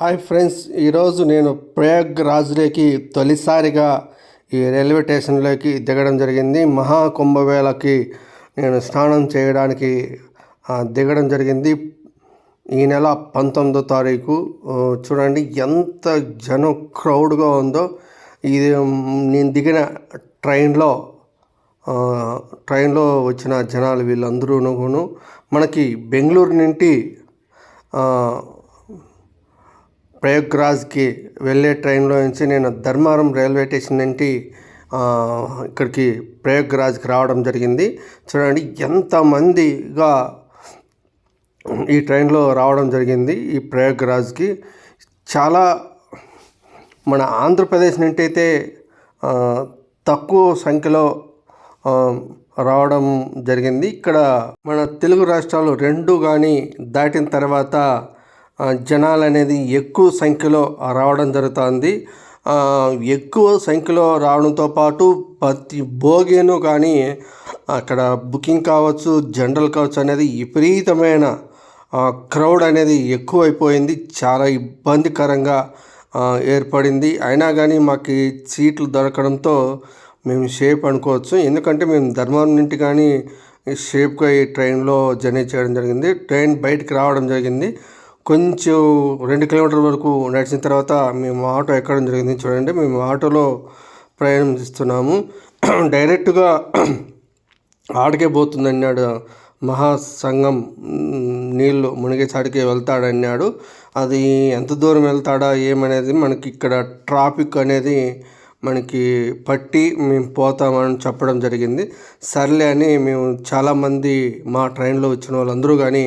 Hi friends ఈరోజు నేను ప్రయాగ్రాజ్లోకి తొలిసారిగా ఈ రైల్వే స్టేషన్లోకి దిగడం జరిగింది. మహాకుంభవేళకి నేను స్నానం చేయడానికి దిగడం జరిగింది. ఈ నెల పంతొమ్మిదో తారీఖు. చూడండి ఎంత జనం క్రౌడ్గా ఉందో. ఇది నేను దిగిన ట్రైన్లో ట్రైన్లో వచ్చిన జనాలు వీళ్ళందరూను మనకి బెంగళూరు నుండి ప్రయాగ్రాజ్కి వెళ్ళే ట్రైన్లో నుంచి నేను ధర్మారం రైల్వే స్టేషన్ నుండి ఇక్కడికి ప్రయాగ్రాజ్కి రావడం జరిగింది. చూడండి ఎంతమందిగా ఈ ట్రైన్లో రావడం జరిగింది ఈ ప్రయాగ్రాజ్కి. చాలా మన ఆంధ్రప్రదేశ్ నుండి అయితే తక్కువ సంఖ్యలో రావడం జరిగింది. ఇక్కడ మన తెలుగు రాష్ట్రాలు రెండు కానీ దాటిన తర్వాత జనాలు అనేది ఎక్కువ సంఖ్యలో రావడం జరుగుతుంది. ఎక్కువ సంఖ్యలో రావడంతో పాటు ప్రతి భోగిను కానీ అక్కడ బుకింగ్ కావచ్చు జనరల్ కావచ్చు అనేది విపరీతమైన క్రౌడ్ అనేది ఎక్కువైపోయింది. చాలా ఇబ్బందికరంగా ఏర్పడింది. అయినా కానీ మాకు సీట్లు దొరకడంతో మేము షేప్ అనుకోవచ్చు. ఎందుకంటే మేము ధర్మవరం నుండి కానీ షేప్గా ఈ ట్రైన్లో జర్నీ చేయడం జరిగింది. ట్రైన్ బయటికి రావడం జరిగింది. కొంచెం రెండు కిలోమీటర్ల వరకు నడిచిన తర్వాత మేము ఆటో ఎక్కడం జరిగింది. చూడండి మేము ఆటోలో ప్రయాణం చేస్తున్నాము. డైరెక్ట్గా ఆడికే పోతుందన్నాడు మహాసంగం మ్, నీళ్ళు మునిగేసాడికి వెళ్తాడన్నాడు. అది ఎంత దూరం వెళ్తాడా ఏమనేది మనకి ఇక్కడ ట్రాఫిక్ అనేది మనకి పట్టి మేము పోతామని చెప్పడం జరిగింది. సర్లే అని మేము చాలామంది మా ట్రైన్లో వచ్చిన వాళ్ళందరూ కానీ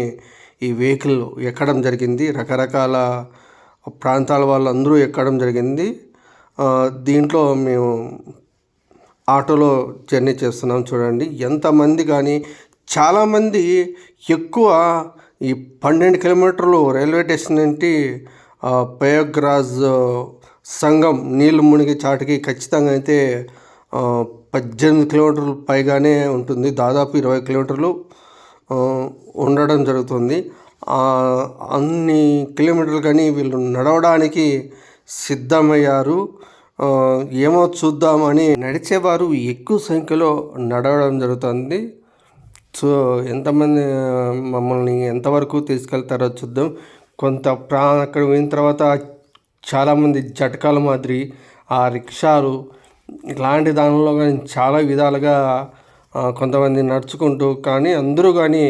ఈ వెహికల్ ఎక్కడం జరిగింది. రకరకాల ప్రాంతాల వాళ్ళందరూ ఎక్కడం జరిగింది. దీంట్లో మేము ఆటోలో జర్నీ చేస్తున్నాం చూడండి. ఎంతమంది కానీ చాలామంది ఎక్కువ ఈ పన్నెండు కిలోమీటర్లు రైల్వే స్టేషన్ నుండి ప్రయోగ్రాజ్ సంఘం నీళ్ళు మునిగి చాటికి ఖచ్చితంగా అయితే పద్దెనిమిది కిలోమీటర్లు పైగానే ఉంటుంది. దాదాపు ఇరవై కిలోమీటర్లు. ఉండడం జరుగుతుంది. అన్ని కిలోమీటర్లు కానీ వీళ్ళు నడవడానికి సిద్ధమయ్యారు. ఏమో చూద్దామని నడిచేవారు ఎక్కువ సంఖ్యలో నడవడం జరుగుతుంది. సో ఎంతమంది మమ్మల్ని ఎంతవరకు తీసుకెళ్తారో చూద్దాం. కొంత ప్రా అక్కడ పోయిన తర్వాత చాలామంది జటకాల మాదిరి ఆ రిక్షాలు ఇలాంటి దానిలో కానీ చాలా విధాలుగా కొంతమంది నడుచుకుంటూ కానీ అందరూ కానీ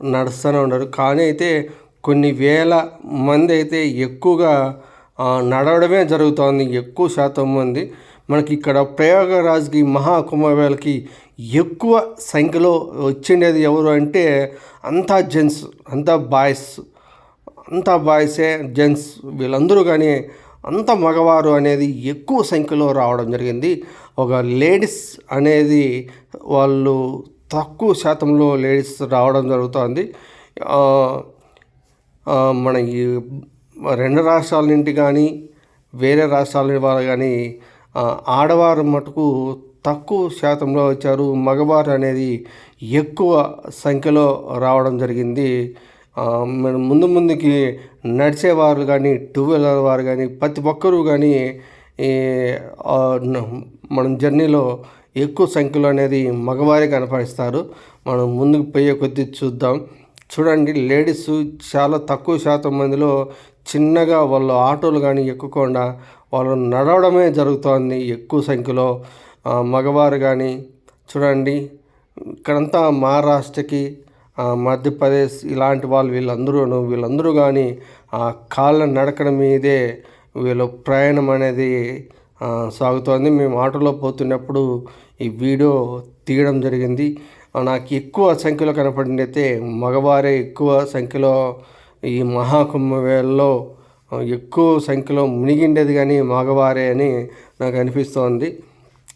నడుస్తూనే ఉన్నారు. కానీ అయితే కొన్ని వేల మంది అయితే ఎక్కువగా నడవడమే జరుగుతోంది. ఎక్కువ శాతం మంది. మనకి ఇక్కడ ప్రయాగరాజ్కి మహాకుంభమేళకి ఎక్కువ సంఖ్యలో వచ్చిండేది ఎవరు అంటే అంతా జెంట్స్ అంతా బాయ్స్ అంతా బాయ్సే జెంట్స్ వీళ్ళందరూ కానీ అంత మగవారు అనేది ఎక్కువ సంఖ్యలో రావడం జరిగింది. ఒక లేడీస్ అనేది వాళ్ళు తక్కువ శాతంలో లేడీస్ రావడం జరుగుతుంది. మన ఈ రెండు రాష్ట్రాల నుండి కానీ వేరే రాష్ట్రాల వారు కానీ ఆడవారు మటుకు తక్కువ శాతంలో వచ్చారు. మగవారు అనేది ఎక్కువ సంఖ్యలో రావడం జరిగింది. మనం ముందు ముందుకి నడిచేవారు కానీ టూ వీలర్ వారు కానీ ప్రతి ఒక్కరూ కానీ మనం జర్నీలో ఎక్కువ సంఖ్యలో అనేది మగవారే కనపరిస్తారు. మనం ముందుకు పోయే కొద్దీ చూద్దాం. చూడండి లేడీస్ చాలా తక్కువ శాతం మందిలో చిన్నగా వాళ్ళు ఆటోలు కానీ ఎక్కుకుండా వాళ్ళు నడవడమే జరుగుతోంది ఎక్కువ సంఖ్యలో. మగవారు కానీ చూడండి ఇక్కడంతా మహారాష్ట్రకి మధ్యప్రదేశ్ ఇలాంటి వాళ్ళు వీళ్ళందరూ వీళ్ళందరూ కానీ ఆ కాళ్ళ నడకడం మీదే వీళ్ళు ప్రయాణం అనేది సాగుతోంది. మేము ఆటోలో పోతున్నప్పుడు ఈ వీడియో తీయడం జరిగింది. నాకు ఎక్కువ సంఖ్యలో కనపడింది అయితే మగవారే ఎక్కువ సంఖ్యలో ఈ మహాకుంభవేళలో ఎక్కువ సంఖ్యలో మునిగిండేది కానీ మగవారే అని నాకు అనిపిస్తోంది.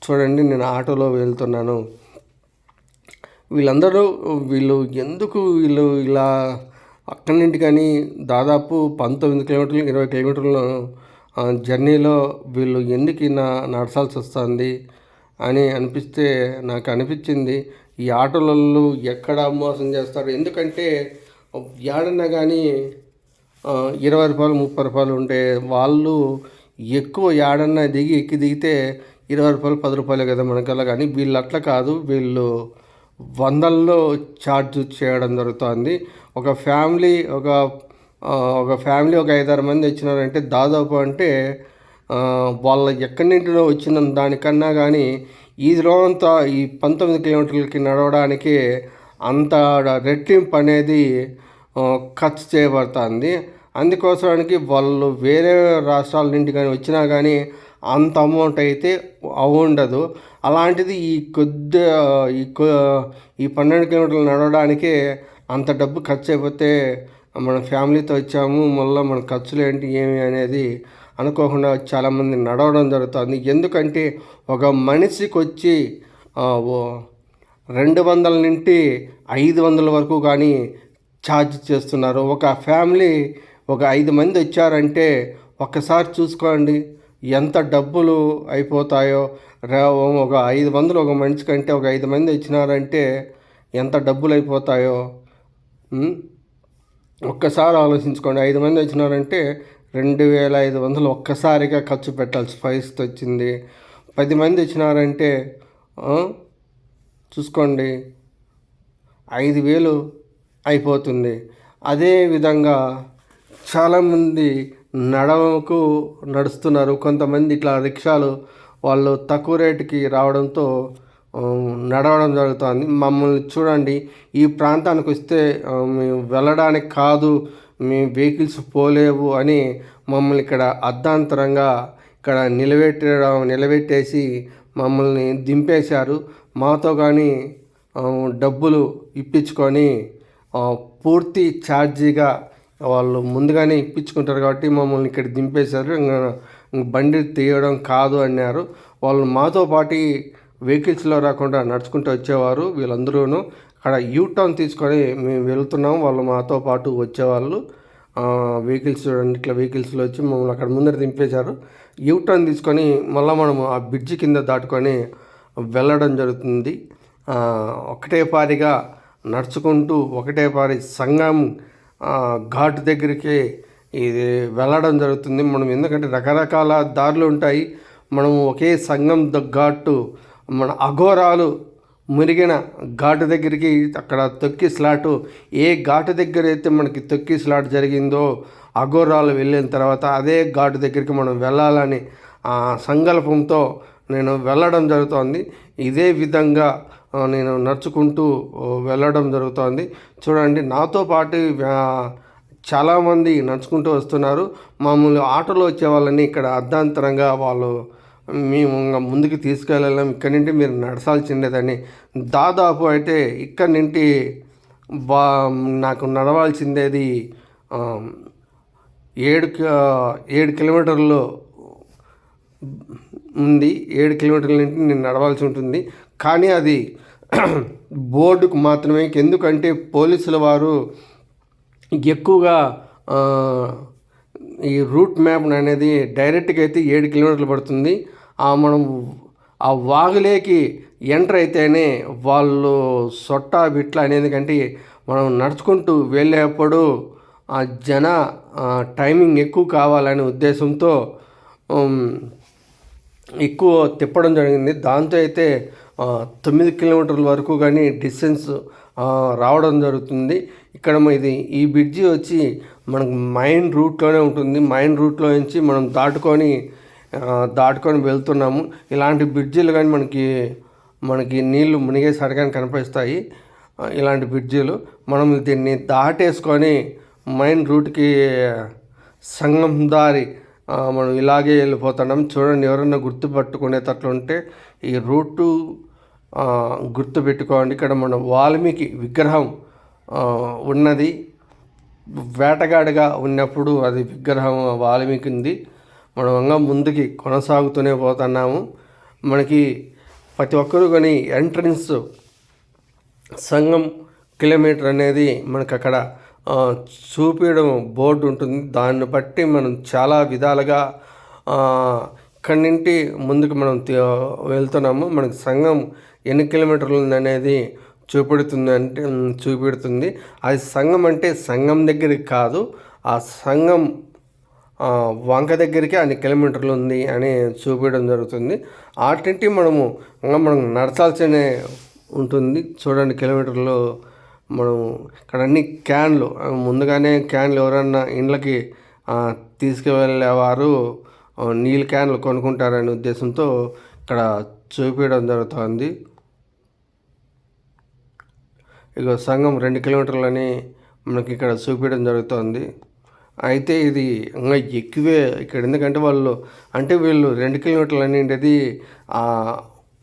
చూడండి నేను ఆటోలో వెళ్తున్నాను. వీళ్ళందరూ వీళ్ళు ఎందుకు వీళ్ళు ఇలా అక్కడి నుండి కానీ దాదాపు పంతొమ్మిది కిలోమీటర్లు ఇరవై కిలోమీటర్లు జర్నీలో వీళ్ళు ఎందుకు ఇలా నడచాల్సి వస్తుంది అని అనిపిస్తే నాకు అనిపించింది. ఈ ఆటోలలో ఎక్కడ మోసం చేస్తారు? ఎందుకంటే ఏడన్నా కానీ ఇరవై రూపాయలు ముప్పై రూపాయలు ఉంటే వాళ్ళు ఎక్కువ ఏడన్నా దిగి ఎక్కి దిగితే ఇరవై రూపాయలు పది రూపాయలే కదా మనకల్లా. కానీ వీళ్ళు అట్లా కాదు. వీళ్ళు వందల్లో ఛార్జ్ చేయడం జరుగుతుంది. ఒక ఫ్యామిలీ ఒక ఒక ఫ్యామిలీ ఒక ఐదారు మంది వచ్చినారంటే దాదాపు అంటే వాళ్ళ ఎక్కడి నుండినో వచ్చిన దానికన్నా కానీ ఈ రోజంతా ఈ పంతొమ్మిది కిలోమీటర్లకి నడవడానికి అంత రెట్టింపు అనేది ఖర్చు చేయబడుతుంది. అందుకోసానికి వాళ్ళు వేరే రాష్ట్రాల నుండి కానీ వచ్చినా కానీ అంత అమౌంట్ అయితే ఉండదు అలాంటిది ఈ కొద్ది ఈ కొ ఈ పన్నెండు కిలోమీటర్లు నడవడానికే అంత డబ్బు ఖర్చు అయిపోతే మన ఫ్యామిలీతో వచ్చాము మళ్ళీ మన ఖర్చులు ఏంటి ఏమి అనేది అనుకోకుండా చాలామంది నడవడం జరుగుతుంది. ఎందుకంటే ఒక మనిషికి వచ్చి రెండు వందల నుండి ఐదు వందల వరకు కానీ ఛార్జ్ చేస్తున్నారు. ఒక ఫ్యామిలీ ఒక ఐదు మంది వచ్చారంటే ఒక్కసారి చూసుకోండి ఎంత డబ్బులు అయిపోతాయో. ఒక ఐదు వందలు ఒక మనిషి కంటే ఒక ఐదు మంది వచ్చినారంటే ఎంత డబ్బులు అయిపోతాయో. ఒక్కసారి ఆలోచించుకోండి. ఐదు మంది వచ్చినారంటే రెండు వేల ఐదు వందలు ఒక్కసారిగా ఖర్చు పెట్టాల్సి పరిస్థితి వచ్చింది. పది మంది వచ్చినారంటే చూసుకోండి ఐదు వేలు అయిపోతుంది. అదే విధంగా చాలామంది నడవకు నడుస్తున్నారు. కొంతమంది ఇట్లా రిక్షాలు వాళ్ళు తక్కువ రేటుకి రావడంతో నడవడం జరుగుతుంది. మమ్మల్ని చూడండి. ఈ ప్రాంతానికి వస్తే మేము వెళ్ళడానికి కాదు మీ వెహికల్స్ పోలేవు అని మమ్మల్ని ఇక్కడ అర్ధాంతరంగా ఇక్కడ నిలబెట్టడం నిలబెట్టేసి మమ్మల్ని దింపేశారు. మాతో కానీ డబ్బులు ఇప్పించుకొని పూర్తి ఛార్జీగా వాళ్ళు ముందుగానే ఇప్పించుకుంటారు కాబట్టి మమ్మల్ని ఇక్కడ దింపేశారు. ఇంకా ఇంక బండి తీయడం కాదు అన్నారు. వాళ్ళు మాతో పాటు వెహికల్స్లో రాకుండా నడుచుకుంటూ వచ్చేవారు వీళ్ళందరూను. అక్కడ యూ టర్న్ తీసుకొని మేము వెళ్తున్నాం. వాళ్ళు మాతో పాటు వచ్చేవాళ్ళు. వెహికల్స్ చూడండి ఇట్లా వెహికల్స్లో వచ్చి మమ్మల్ని అక్కడ ముందర దింపేశారు. యూ టర్న్ తీసుకొని మళ్ళీ మనము ఆ బ్రిడ్జి కింద దాటుకొని వెళ్ళడం జరుగుతుంది. ఒకటే పారిగా నడుచుకుంటూ ఒకటే పారి సంగం ఘాట్ దగ్గరికి ఇది వెళ్ళడం జరుగుతుంది. మనం ఎందుకంటే రకరకాల దారులు ఉంటాయి. మనం ఒకే సంగం ద ఘాటు మన అఘోరాలు మునిగిన ఘాటు దగ్గరికి అక్కడ తొక్కి స్లాటు. ఏ ఘాటు దగ్గర అయితే మనకి తొక్కి స్లాట్ జరిగిందో అఘోరాలు వెళ్ళిన తర్వాత అదే ఘాటు దగ్గరికి మనం వెళ్ళాలని ఆ సంకల్పంతో నేను వెళ్ళడం జరుగుతోంది. ఇదే విధంగా నేను నడుచుకుంటూ వెళ్ళడం జరుగుతోంది. చూడండి నాతో పాటు చాలామంది నడుచుకుంటూ వస్తున్నారు. మామూలు ఆటోలో వచ్చే వాళ్ళని ఇక్కడ అర్ధాంతరంగా వాళ్ళు మేము ఇంకా ముందుకు తీసుకెళ్ళలేం. ఇక్కడి నుండి మీరు నడచాల్సిందేదని దాదాపు అయితే ఇక్కడి నుండి బా నాకు నడవాల్సిందేది ఏడు కి- ఏడు కిలోమీటర్లు ఉంది. ఏడు కిలోమీటర్ల నుండి నేను నడవాల్సి ఉంటుంది. కానీ అది బోర్డుకు మాత్రమే. ఎందుకంటే పోలీసుల వారు ఎక్కువగా ఈ రూట్ మ్యాప్ అనేది డైరెక్ట్గా అయితే ఏడు కిలోమీటర్లు పడుతుంది. మనం ఆ వాగులేకి ఎంటర్ అయితేనే వాళ్ళు సొట్ట బిట్ల అనేది కంటే మనం నడుచుకుంటూ వెళ్ళేప్పుడు ఆ జన టైమింగ్ ఎక్కువ కావాలనే ఉద్దేశంతో ఎక్కువ తిప్పడం జరిగింది. దాంతో అయితే తొమ్మిది కిలోమీటర్ల వరకు కానీ డిస్టెన్స్ రావడం జరుగుతుంది. ఇక్కడ ఇది ఈ బ్రిడ్జి వచ్చి మనకు మైన్ రూట్లోనే ఉంటుంది. మైన్ రూట్లో నుంచి మనం దాటుకొని దాటుకొని వెళ్తున్నాము. ఇలాంటి బ్రిడ్జిలు కానీ మనకి మనకి నీళ్ళు మునిగేసరి కానీ కనిపిస్తాయి ఇలాంటి బ్రిడ్జిలు. మనం దీన్ని దాటేసుకొని మెయిన్ రూట్కి సంగం దారి మనం ఇలాగే వెళ్ళిపోతున్నాం. చూడండి ఎవరైనా గుర్తుపట్టుకునేటట్లు ఉంటే ఈ రూటు గుర్తుపెట్టుకోండి. ఇక్కడ మన వాల్మీకి విగ్రహం ఉన్నది. వేటగాడిగా ఉన్నప్పుడు అది విగ్రహం వాల్మీకి ఉంది మనం ముందుకి కొనసాగుతూనే పోతున్నాము. మనకి ప్రతి ఒక్కరు కానీ ఎంట్రన్స్ సంఘం కిలోమీటర్ అనేది మనకు అక్కడ చూపించడం బోర్డు ఉంటుంది. దాన్ని బట్టి మనం చాలా విధాలుగా ఇక్కడి నుండి ముందుకు మనం వెళ్తున్నాము. మనకి సంఘం ఎన్ని కిలోమీటర్లు ఉంది అనేది చూపెడుతుంది అంటే చూపెడుతుంది. అది సంఘం అంటే సంఘం దగ్గరికి కాదు. ఆ సంఘం వంక దగ్గరికి అన్ని కిలోమీటర్లు ఉంది అని చూపించడం జరుగుతుంది. ఆటింటి మనము మనం నడచాల్సిన ఉంటుంది. చూడండి కిలోమీటర్లు మనం ఇక్కడ అన్ని క్యాన్లు ముందుగానే క్యాన్లు ఎవరన్నా ఇండ్లకి తీసుకువెళ్ళేవారు నీళ్ళ క్యాన్లు కొనుక్కుంటారనే ఉద్దేశంతో ఇక్కడ చూపించడం జరుగుతుంది. ఇక సంఘం రెండు కిలోమీటర్లని మనకి ఇక్కడ చూపించడం జరుగుతుంది. అయితే ఇది ఇంకా ఎక్కువే ఇక్కడ. ఎందుకంటే వాళ్ళు అంటే వీళ్ళు రెండు కిలోమీటర్లు అనేది ఆ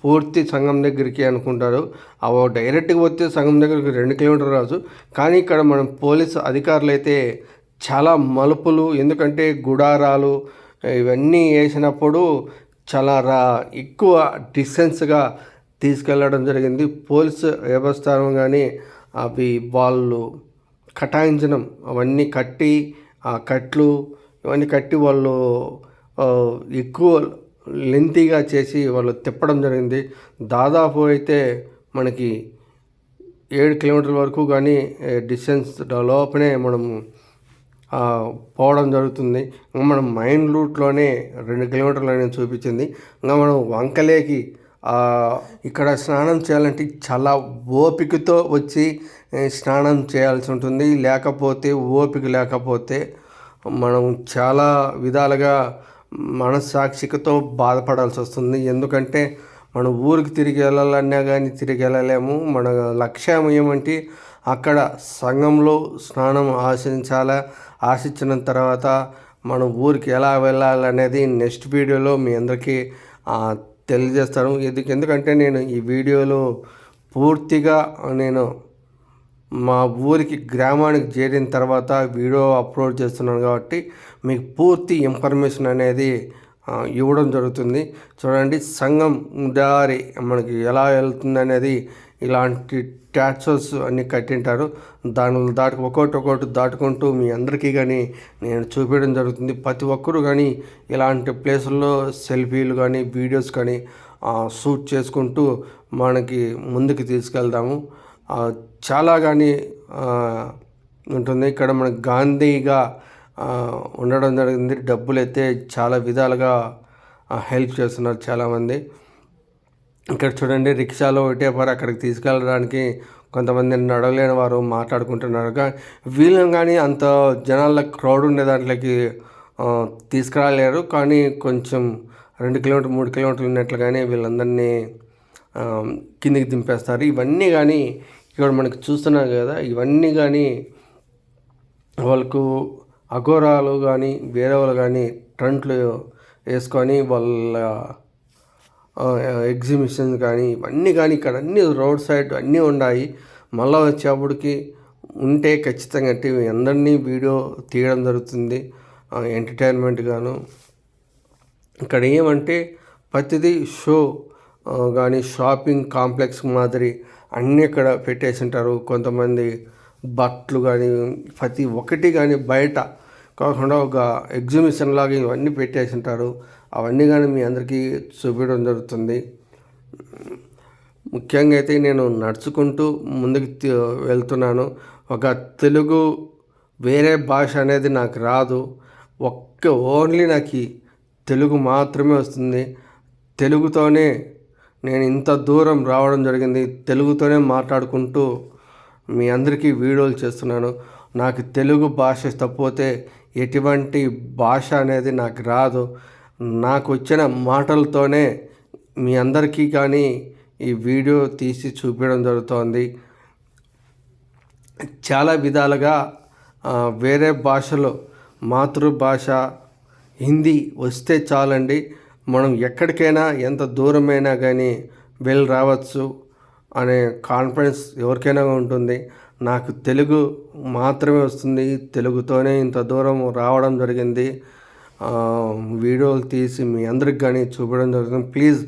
పూర్తి సంఘం దగ్గరికి అనుకుంటారు. అవి డైరెక్ట్గా వస్తే సంఘం దగ్గరికి రెండు కిలోమీటర్లు రాదు కానీ ఇక్కడ మనం పోలీసు అధికారులు అయితే చాలా మలుపులు ఎందుకంటే గుడారాలు ఇవన్నీ వేసినప్పుడు చాలా రా ఎక్కువ డిస్టెన్స్గా తీసుకెళ్ళడం జరిగింది. పోలీసు వ్యవస్థానం కానీ అవి వాళ్ళు కటాయించడం అవన్నీ కట్టి ఆ కట్లు ఇవన్నీ కట్టి వాళ్ళు ఎక్కువ లెంతీగా చేసి వాళ్ళు తిప్పడం జరిగింది. దాదాపు అయితే మనకి ఏడు కిలోమీటర్ల వరకు కానీ డిస్టెన్స్ లోపనే మనం పోవడం జరుగుతుంది. ఇంకా మనం మైన్ రూట్లోనే రెండు కిలోమీటర్లు అనేది చూపించింది. ఇంకా మనం వంకలేకి ఇక్కడ స్నానం చేయాలంటే చాలా ఓపికతో వచ్చి స్నానం చేయాల్సి ఉంటుంది. లేకపోతే ఓపిక లేకపోతే మనం చాలా విధాలుగా మనస్సాక్షికతో బాధపడాల్సి వస్తుంది. ఎందుకంటే మన ఊరికి తిరిగి వెళ్ళాలన్నా కానీ తిరిగి వెళ్ళలేము. మన లక్ష్యం ఏమంటే అక్కడ సంఘంలో స్నానం ఆశించాలా? ఆశించిన తర్వాత మనం ఊరికి ఎలా వెళ్ళాలనేది నెక్స్ట్ వీడియోలో మీ అందరికీ తెలియజేస్తాను. ఎందుకు ఎందుకంటే నేను ఈ వీడియోలో పూర్తిగా నేను మా ఊరికి గ్రామానికి చేరిన తర్వాత వీడియో అప్లోడ్ చేస్తున్నాను కాబట్టి మీకు పూర్తి ఇన్ఫర్మేషన్ అనేది ఇవ్వడం జరుగుతుంది. చూడండి సంఘం దారి మనకి ఎలా వెళ్తుంది అనేది ఇలాంటి ట్యాచర్స్ అన్ని కట్టింటారు. దాని దాటి ఒక్కొక్కటి ఒక్కొక్కటి దాటుకుంటూ మీ అందరికీ కానీ నేను చూపించడం జరుగుతుంది. ప్రతి ఒక్కరు కానీ ఇలాంటి ప్లేసుల్లో సెల్ఫీలు కానీ వీడియోస్ కానీ షూట్ చేసుకుంటూ మనకి ముందుకు తీసుకెళ్దాము. చాలా కానీ ఉంటుంది. ఇక్కడ మనకు గాంధీగా ఉండడం జరిగింది. డబ్బులు అయితే చాలా విధాలుగా హెల్ప్ చేస్తున్నారు చాలామంది. ఇక్కడ చూడండి రిక్షాలో ఒకటేపారు అక్కడికి తీసుకెళ్ళడానికి కొంతమంది నడవలేని వారు మాట్లాడుకుంటున్నారు. వీళ్ళని కానీ అంత జనాల క్రౌడ్ ఉండే దాంట్లోకి తీసుకురాలేరు. కానీ కొంచెం రెండు కిలోమీటర్ మూడు కిలోమీటర్లు ఉన్నట్లుగానే వీళ్ళందరినీ కిందికి దింపేస్తారు. ఇవన్నీ కానీ ఇక్కడ మనకి చూస్తున్నారు కదా ఇవన్నీ కానీ వాళ్ళకు అఘోరాలు కానీ వేరే వాళ్ళు కానీ ట్రంట్లు వేసుకొని వాళ్ళ ఎగ్జిబిషన్స్ కానీ ఇవన్నీ కానీ ఇక్కడ అన్ని రోడ్ సైడ్ అన్నీ ఉన్నాయి. మళ్ళీ వచ్చేప్పటికి ఉంటే ఖచ్చితంగా అంటే అందరినీ వీడియో తీయడం జరుగుతుంది. ఎంటర్టైన్మెంట్ గాను. ఇక్కడ ఏమంటే ప్రతిదీ షో కానీ షాపింగ్ కాంప్లెక్స్ మాదిరి అన్నీ ఇక్కడ పెట్టేసి ఉంటారు కొంతమంది బట్టలు కానీ ప్రతి ఒక్కటి కానీ బయట కాకుండా ఒక ఎగ్జిబిషన్ లాగా ఇవన్నీ పెట్టేసి ఉంటారు అవన్నీ కానీ మీ అందరికీ చూపించడం జరుగుతుంది. ముఖ్యంగా అయితే నేను నడుచుకుంటూ ముందుకు వెళ్తున్నాను. ఒక తెలుగు వేరే భాష అనేది నాకు రాదు. ఒక్క ఓన్లీ నాకు తెలుగు మాత్రమే వస్తుంది. తెలుగుతోనే నేను ఇంత దూరం రావడం జరిగింది తెలుగుతోనే మాట్లాడుకుంటూ మీ అందరికీ వీడియోలు చేస్తున్నాను. నాకు తెలుగు భాష తప్పితే ఎటువంటి భాష అనేది నాకు రాదు. నాకు వచ్చిన మాటలతోనే మీ అందరికీ కానీ ఈ వీడియో తీసి చూపించడం జరుగుతోంది. చాలా విధాలుగా వేరే భాషలో మాతృభాష హిందీ వస్తే చాలండి. మనం ఎక్కడికైనా ఎంత దూరమైనా కానీ వెళ్ళి రావచ్చు అనే కాన్ఫిడెన్స్ ఎవరికైనా ఉంటుంది. నాకు తెలుగు మాత్రమే వస్తుంది. తెలుగుతోనే ఇంత దూరం రావడం జరిగింది. వీడియోలు తీసి మీ అందరికి కానీ చూపించడం జరుగుతుంది. ప్లీజ్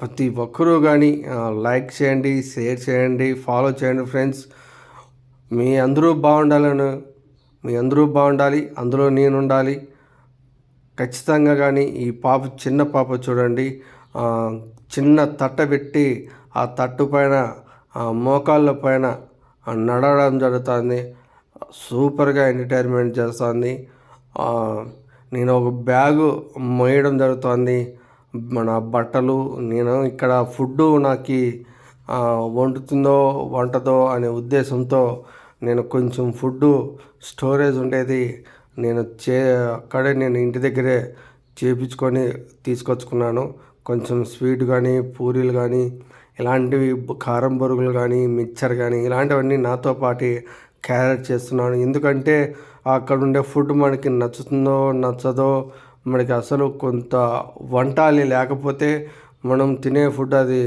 ప్రతి ఒక్కరూ కానీ లైక్ చేయండి షేర్ చేయండి ఫాలో చేయండి ఫ్రెండ్స్. మీ అందరూ బాగుండాలను మీ అందరూ బాగుండాలి. అందులో నేను ఉండాలి ఖచ్చితంగా కానీ ఈ పాప చిన్న పాప చూడండి. చిన్న తట్ట పెట్టి ఆ తట్టు పైన మోకాళ్ళ పైన నడవడం జరుగుతుంది. సూపర్గా ఎంటర్టైన్మెంట్ చేస్తుంది. నేను ఒక బ్యాగు మోయడం జరుగుతుంది. మన బట్టలు నేను ఇక్కడ ఫుడ్ నాకు వండుతుందో వంటదో అనే ఉద్దేశంతో నేను కొంచెం ఫుడ్ స్టోరేజ్ ఉండేది. నేను చే అక్కడే నేను ఇంటి దగ్గరే చేపించుకొని తీసుకొచ్చుకున్నాను. కొంచెం స్వీట్ కానీ పూరీలు కానీ ఇలాంటివి కారం బొరుగులు కానీ మిక్చర్ కానీ ఇలాంటివన్నీ నాతో పాటు క్యారెట్ చేస్తున్నాను. ఎందుకంటే అక్కడ ఉండే ఫుడ్ మనకి నచ్చుతుందో నచ్చదో మనకి అసలు కొంత వంటాలి లేకపోతే మనం తినే ఫుడ్ అది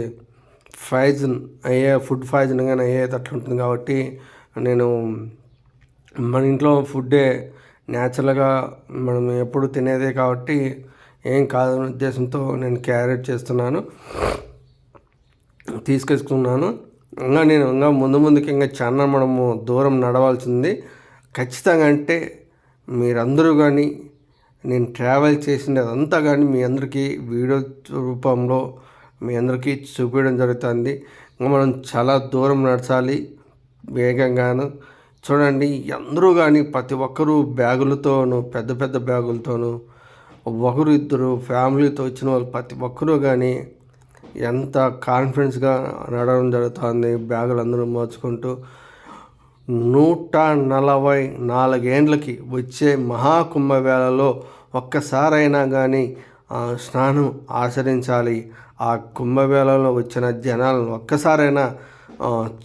ఫైజన్ అయ్యే ఫుడ్ ఫైజన్ కానీ అయ్యేటట్లు ఉంటుంది కాబట్టి నేను మన ఇంట్లో ఫుడ్డే న్యాచురల్గా మనం ఎప్పుడు తినేదే కాబట్టి ఏం కాదనే ఉద్దేశంతో నేను క్యారెట్ చేస్తున్నాను. తీసుకొచ్చుకున్నాను ఇంకా నేను ఇంకా ముందు ముందుకి ఇంకా చాలా మనము దూరం నడవాల్సింది. ఖచ్చితంగా అంటే మీరందరూ కానీ నేను ట్రావెల్ చేసింది అదంతా కానీ మీ అందరికీ వీడియో రూపంలో మీ అందరికీ చూపించడం జరుగుతుంది. ఇంకా మనం చాలా దూరం నడచాలి. వేగంగాను చూడండి అందరూ కానీ ప్రతి ఒక్కరూ బ్యాగులతోనూ పెద్ద పెద్ద బ్యాగులతోనూ ఒకరు ఇద్దరు ఫ్యామిలీతో వచ్చిన వాళ్ళు ప్రతి ఒక్కరూ కానీ ఎంత కాన్ఫిడెన్స్గా నడవడం జరుగుతుంది బ్యాగులు అందరూ మోచుకుంటూ నూట నలభై నాలుగేండ్లకి వచ్చే మహాకుంభవేళలో ఒక్కసారైనా కానీ స్నానం ఆచరించాలి. ఆ కుంభవేళలో వచ్చిన జనాలను ఒక్కసారైనా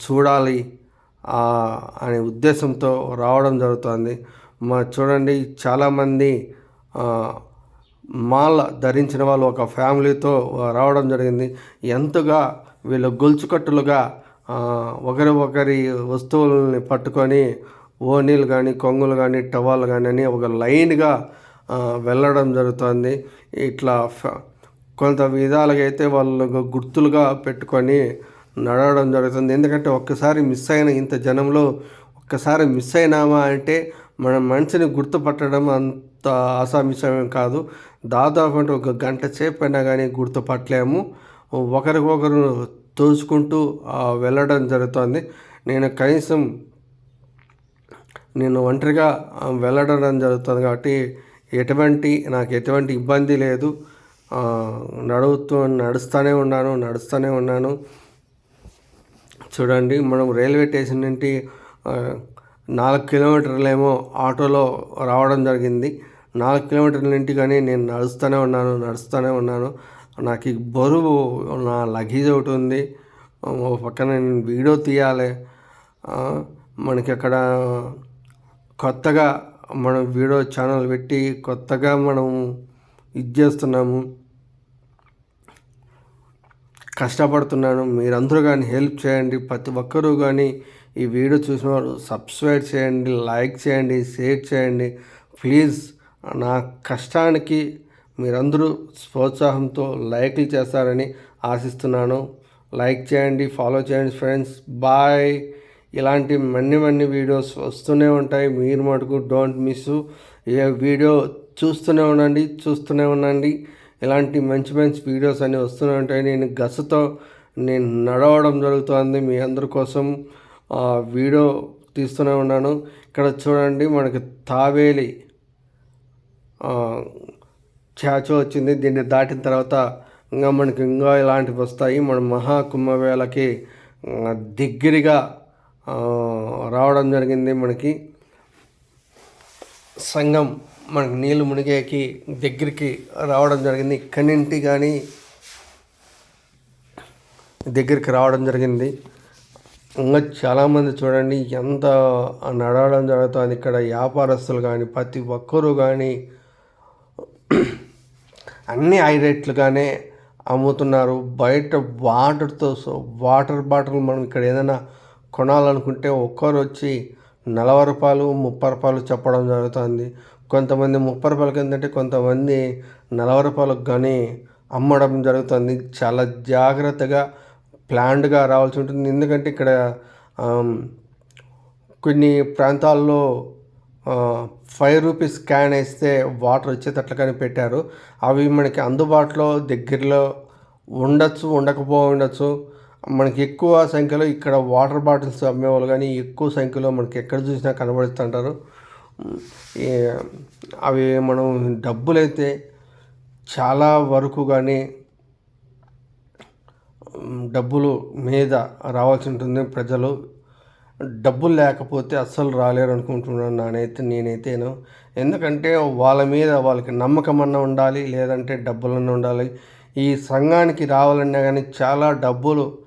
చూడాలి. అనే ఉద్దేశంతో రావడం జరుగుతుంది. మా చూడండి చాలామంది మాల ధరించిన వాళ్ళు ఒక ఫ్యామిలీతో రావడం జరిగింది. ఎంతగా వీళ్ళు గొలుచుకట్టులుగా ఒకరి ఒకరి వస్తువులని పట్టుకొని ఓనీలు కానీ కొంగులు కానీ టవాలు కానీ అని ఒక లైన్గా వెళ్ళడం జరుగుతుంది. ఇట్లా కొంత విధాలుగా అయితే వాళ్ళు గుర్తులుగా పెట్టుకొని నడవడం జరుగుతుంది. ఎందుకంటే ఒక్కసారి మిస్ అయిన ఇంత జనంలో ఒక్కసారి మిస్ అయినామా అంటే మన మనిషిని గుర్తుపట్టడం అంత ఆసామిషమేం కాదు. దాదాపు అంటే ఒక గంట సేపు అయినా కానీ గుర్తుపట్టలేము. ఒకరికొకరు తోచుకుంటూ వెళ్ళడం జరుగుతుంది. నేను కనీసం నేను ఒంటరిగా వెళ్ళడం జరుగుతుంది కాబట్టి ఎటువంటి నాకు ఎటువంటి ఇబ్బంది లేదు. నడుతూ నడుస్తూనే ఉన్నాను నడుస్తూనే ఉన్నాను. చూడండి మనం రైల్వే స్టేషన్ నుండి నాలుగు కిలోమీటర్లేమో ఆటోలో రావడం జరిగింది. నాలుగు కిలోమీటర్ల నుండి కానీ నేను నడుస్తూనే ఉన్నాను నడుస్తూనే ఉన్నాను. నాకు బరువు నా లగేజ్ ఒకటి ఉంది. ఒక పక్కన నేను వీడియో తీయాలి. మనకి అక్కడ కొత్తగా మనం వీడియో ఛానల్ పెట్టి కొత్తగా మనం ఇది చేస్తున్నాము. కష్టపడుతున్నాను. మీరందరూ కానీ హెల్ప్ చేయండి. ప్రతి ఒక్కరూ కానీ ఈ వీడియో చూసిన వారు సబ్స్క్రైబ్ చేయండి లైక్ చేయండి షేర్ చేయండి. ప్లీజ్ నా కష్టానికి మీరందరూ ప్రోత్సాహంతో లైక్లు చేస్తారని ఆశిస్తున్నాను. లైక్ చేయండి ఫాలో చేయండి ఫ్రెండ్స్. బాయ్. ఇలాంటి మన్ని మన్ని వీడియోస్ వస్తూనే ఉంటాయి. మీరు మటుకు డోంట్ మిస్ ఏ వీడియో చూస్తూనే ఉండండి చూస్తూనే ఉండండి. ఇలాంటి మంచి మంచి వీడియోస్ అన్నీ వస్తూనే ఉంటాయి నేను గసతో నేను నడవడం జరుగుతుంది మీ అందరి కోసం. వీడియో తీస్తూనే ఉన్నాను. ఇక్కడ చూడండి మనకి తావేలి చాచో వచ్చింది. దీన్ని దాటిన తర్వాత ఇంకా మనకి ఇంకా ఇలాంటివి వస్తాయి. మన మహాకుంభవేళకి దగ్గరగా రావడం జరిగింది మనకి సంఘం. మనకి నీళ్ళు మునిగేకి దగ్గరికి రావడం జరిగింది. కన్నింటి కానీ దగ్గరికి రావడం జరిగింది. ఇంకా చాలామంది చూడండి ఎంత నడవడం జరుగుతుంది. ఇక్కడ వ్యాపారస్తులు కానీ ప్రతి ఒక్కరూ కానీ అన్ని హై రేట్లుగానే అమ్ముతున్నారు. బయట వాటర్తో వాటర్ బాటిల్ మనం ఇక్కడ ఏదైనా కొనాలనుకుంటే ఒక్కరు వచ్చి నలభై రూపాయలు ముప్పై రూపాయలు చెప్పడం జరుగుతుంది. కొంతమంది ముప్పై రూపాయలకి ఏంటంటే కొంతమంది నలభై రూపాయలకు కానీ అమ్మడం జరుగుతుంది. చాలా జాగ్రత్తగా ప్లాన్డ్గా రావాల్సి ఉంటుంది. ఎందుకంటే ఇక్కడ కొన్ని ప్రాంతాల్లో ఫైవ్ రూపీస్ క్యాన్ వేస్తే వాటర్ వచ్చేటట్లు కానీ పెట్టారు అవి మనకి అందుబాటులో దగ్గరలో ఉండొచ్చు ఉండకపో ఉండొచ్చు. మనకి ఎక్కువ సంఖ్యలో ఇక్కడ వాటర్ బాటిల్స్ అమ్మేవాళ్ళు కానీ ఎక్కువ సంఖ్యలో మనకి ఎక్కడ చూసినా కనబడుతుంటారు. అవి మనం డబ్బులైతే చాలా వరకు కానీ డబ్బులు మీద రావాల్సి ఉంటుంది ప్రజలు. డబ్బులు లేకపోతే అస్సలు రాలేరు అనుకుంటున్నాను నానైతే నేనైతేను. ఎందుకంటే వాళ్ళ మీద వాళ్ళకి నమ్మకం అన్న ఉండాలి లేదంటే డబ్బులన్న ఉండాలి. ఈ సంఘానికి రావాలన్నా కానీ చాలా డబ్బులు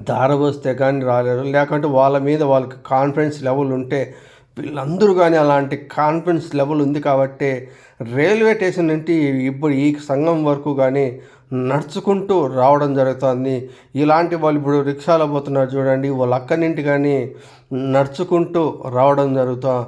దారబోస్తే కానీ రాలేరు. లేకుంటే వాళ్ళ మీద వాళ్ళకి కాన్ఫిడెన్స్ లెవెల్ ఉంటే వీళ్ళందరూ కానీ అలాంటి కాన్ఫిడెన్స్ లెవెల్ ఉంది కాబట్టి రైల్వే స్టేషన్ నుండి ఇప్పుడు ఈ సంఘం వరకు కానీ నడుచుకుంటూ రావడం జరుగుతుంది. ఇలాంటి వాళ్ళు ఇప్పుడు రిక్షాలో పోతున్నారు చూడండి. వాళ్ళ అక్కడి నుండి కానీ నడుచుకుంటూ రావడం జరుగుతుంది